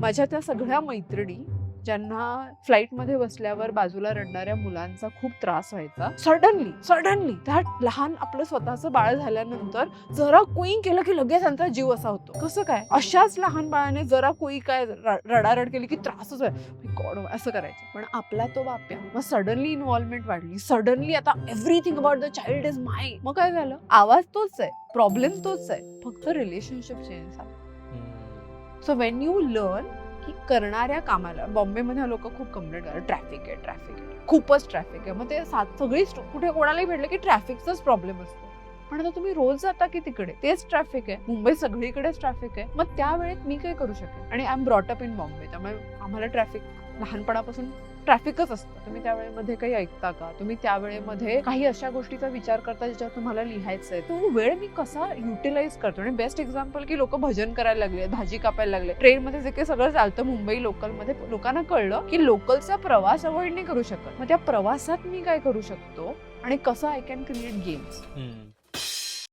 माझ्या त्या सगळ्या मैत्रिणी ज्यांना फ्लाईटमध्ये बसल्यावर बाजूला रडणाऱ्या मुलांचा खूप त्रास व्हायचा सडनली सडनली त्या लहान आपलं स्वतःचं बाळ झाल्यानंतर जरा कुईंग केलं की लगेच त्यांचा जीव असा होतो. कसं काय? अशाच लहान बाळाने जरा कुई काय रडारड केली की त्रासच आहे गॉड असं करायचं. पण आपला तो बाप्या मग सडनली इन्व्हॉल्वमेंट वाढली. सडनली आता everything about the child is my मग काय झालं? आवाज तोच आहे. प्रॉब्लेम तोच आहे. फक्त रिलेशनशिप चेंज झालं. सो वेन यू लर्न की करणाऱ्या कामाला बॉम्बेमध्ये लोक खूप कंप्लेंट करतात. ट्रॅफिक आहे ट्रॅफिक आहे. खूपच ट्रॅफिक आहे. मग ते सात सगळी कुठे कोणालाही भेटलं की ट्रॅफिकचाच प्रॉब्लेम असतो. पण आता तुम्ही रोज जाता की तिकडे तेच ट्रॅफिक आहे. मुंबई सगळीकडेच ट्रॅफिक आहे. मग त्यावेळेत मी काय करू शकेन? आणि I am brought up in Bombay त्यामुळे आम्हाला ट्रॅफिक लहानपणापासून ट्रॅफिकच असतं. तुम्ही त्या वेळेमध्ये काही ऐकता का? तुम्ही त्या वेळेमध्ये काही अशा गोष्टीचा विचार करता ज्याच्यावर तुम्हाला लिहायचं आहे तो वेळ मी कसा युटिलाइज करतो? आणि बेस्ट एक्झाम्पल की लोक भजन करायला लागले भाजी कापायला लागले. ट्रेनमध्ये जे काही सगळं चालतं मुंबई लोकलमध्ये लोकांना कळलं की लोकलचा प्रवास अवॉइड नाही करू शकत. मग त्या प्रवासात मी काय करू शकतो? आणि कसं आय कॅन क्रिएट गेम्स